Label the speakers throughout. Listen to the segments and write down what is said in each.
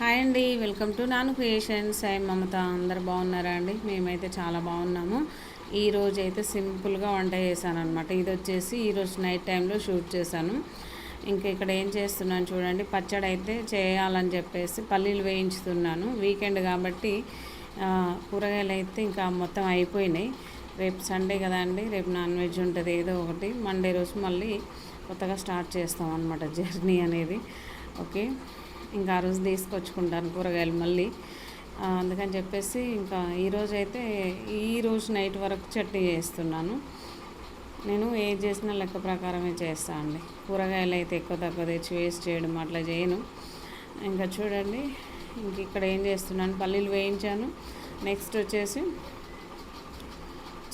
Speaker 1: Hi అండి welcome to Nanu creations. I Mamata అందరు బాగున్నారా అండి? మేమైతే చాలా బాగున్నాము. ఈరోజు అయితే సింపుల్గా వంట చేశాను అనమాట ఇది వచ్చేసి ఈరోజు నైట్ టైంలో షూట్ చేశాను. ఇంకా ఇక్కడ ఏం చేస్తున్నాను చూడండి పచ్చడి అయితే చేయాలని చెప్పేసి పల్లీలు వేయించుతున్నాను. వీకెండ్ కాబట్టి కూరగాయలు అయితే ఇంకా మొత్తం అయిపోయినాయి. రేపు సండే కదా అండి రేపు నాన్ వెజ్ ఉంటుంది ఏదో ఒకటి. మండే రోజు మళ్ళీ కొత్తగా స్టార్ట్ చేస్తాం అనమాట జర్నీ అనేది. ఓకే? ఇంకా ఆ రోజు తీసుకొచ్చుకుంటాను కూరగాయలు మళ్ళీ. అందుకని చెప్పేసి ఇంకా ఈరోజు అయితే ఈరోజు నైట్ వరకు చట్నీ చేస్తున్నాను. నేను ఏం చేసినా లెక్క ప్రకారమే చేస్తాను అండి. కూరగాయలు అయితే ఎక్కువ తక్కువ తెచ్చి వేస్ట్ చేయడం అట్లా చేయను. ఇంకా చూడండి ఇంక ఇక్కడ ఏం చేస్తున్నాను పల్లీలు వేయించాను. నెక్స్ట్ వచ్చేసి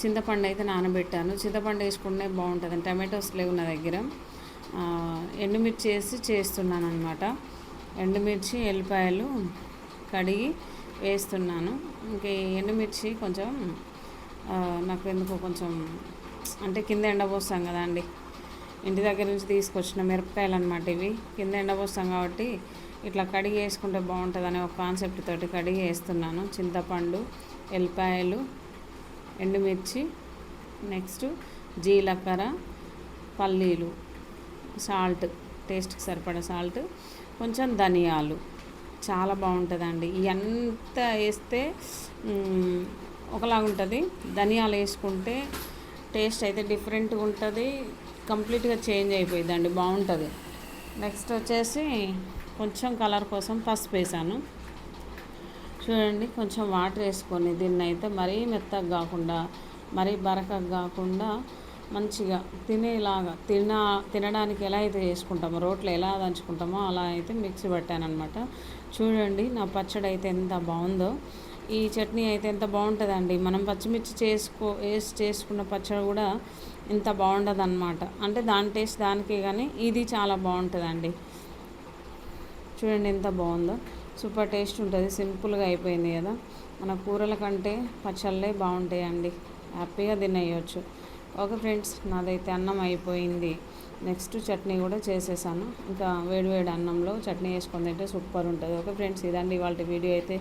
Speaker 1: చింతపండు అయితే నానబెట్టాను. చింతపండు వేసుకుంటే బాగుంటుంది టమాటోస్ లేవు నా దగ్గర. ఎండుమిర్చి వేసి చేస్తున్నాను అనమాట ఎండుమిర్చి ఎల్లిపాయలు కడిగి వేస్తున్నాను. ఇంక ఎండుమిర్చి కొంచెం నాకు ఎందుకో కొంచెం అంటే కింద ఎండబోస్తాం కదా అండి. ఇంటి దగ్గర నుంచి తీసుకొచ్చిన మిరపకాయలు అనమాట ఇవి. కింద ఎండబోస్తాం కాబట్టి ఇట్లా కడిగి వేసుకుంటే బాగుంటుంది అనే ఒక కాన్సెప్ట్ తోటి కడిగి వేస్తున్నాను. చింతపండు ఎల్లిపాయలు ఎండుమిర్చి నెక్స్ట్ జీలకర్ర పల్లీలు సాల్ట్. టేస్ట్కి సరిపడా సాల్ట్ కొంచెం ధనియాలు. చాలా బాగుంటుందండి. ఎంత వేస్తే ఒకలాగా ఉంటుంది. ధనియాలు వేసుకుంటే టేస్ట్ అయితే డిఫరెంట్గా ఉంటుంది. కంప్లీట్గా చేంజ్ అయిపోయిందండి బాగుంటుంది. నెక్స్ట్ వచ్చేసి కొంచెం కలర్ కోసం పసుపు వేసాను. చూడండి కొంచెం వాటర్ వేసుకొని దీన్ని అయితే మరీ మెత్తగా కాకుండా మరీ బరకగా కాకుండా మంచిగా తినేలాగా తిన తినడానికి ఎలా అయితే చేసుకుంటామో రోట్లో ఎలా దంచుకుంటామో అలా అయితే మిక్సీ పట్టానమాట చూడండి నా పచ్చడి అయితే ఎంత బాగుందో. ఈ చట్నీ అయితే ఎంత బాగుంటుందండి. మనం పచ్చిమిర్చి చేసుకో వేసి చేసుకున్న పచ్చడి కూడా ఇంత బాగుండదు అనమాట అంటే దాని టేస్ట్ దానికే కానీ ఇది చాలా బాగుంటుందండి. చూడండి ఎంత బాగుందో. సూపర్ టేస్ట్ ఉంటుంది సింపుల్గా అయిపోయింది కదా. మన కూరల కంటే పచ్చళ్ళే బాగుంటాయండి. హ్యాపీగా తినేయచ్చు. ఓకే ఫ్రెండ్స్ నాదైతే అన్నం అయిపోయింది. నెక్స్ట్ చట్నీ కూడా చేసేసాను. ఇంకా వేడివేడి అన్నంలో చట్నీ వేసుకొని తింటే సూపర్ ఉంటుంది. ఓకే ఫ్రెండ్స్ ఇదండి ఇవాళ వీడియో అయితే.